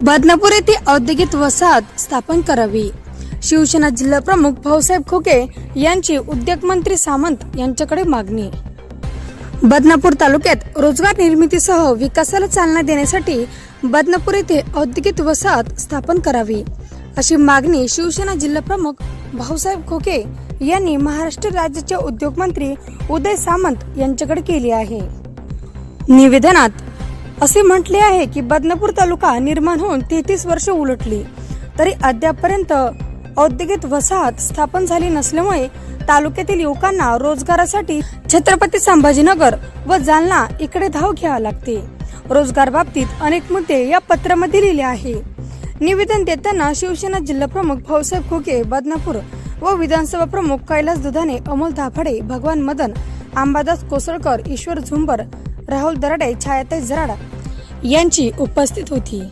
बदनापूर येथे औद्योगिक वसाहत स्थापन करावी. शिवसेना जिल्हा प्रमुख भाऊसाहेब खोके यांची उद्योगमंत्री सामंत यांच्याकडे मागणी. बदनापूर तालुक्यात रोजगार निर्मितीसह विकासाला चालना देण्यासाठी बदनापूर येथे औद्योगिक वसाहत स्थापन करावी. अशी मागणी शिवसेना जिल्हा प्रमुख भाऊसाहेब खोके यांनी महाराष्ट्र राज्याचे उद्योगमंत्री उदय सामंत यांच्याकडे केली आहे. निवेदनात असे म्हटले आहे की बदनापूर तालुका निर्माण होऊन तेहतीस वर्ष उलटली. तरी अद्यापपर्यंत औद्योगिक वसाहत स्थापन झाली नसल्यामुळे तालुक्यातील युवकांना रोजगारासाठी छत्रपती संभाजीनगर व जालना इकडे धाव घ्यावी लागते. रोजगार बाबतीत अनेक मुद्दे या पत्रामध्ये लिहिले आहे. निवेदन देताना शिवसेना जिल्हा प्रमुख भाऊसाहेब खोके बदनापूर व विधानसभा प्रमुख कैलास दुधाने अमोल धाफडे भगवान मदन अंबादास कोसळकर ईश्वर झुंबर राहुल दराडे छायाताई झराडा यांची उपस्थित होती.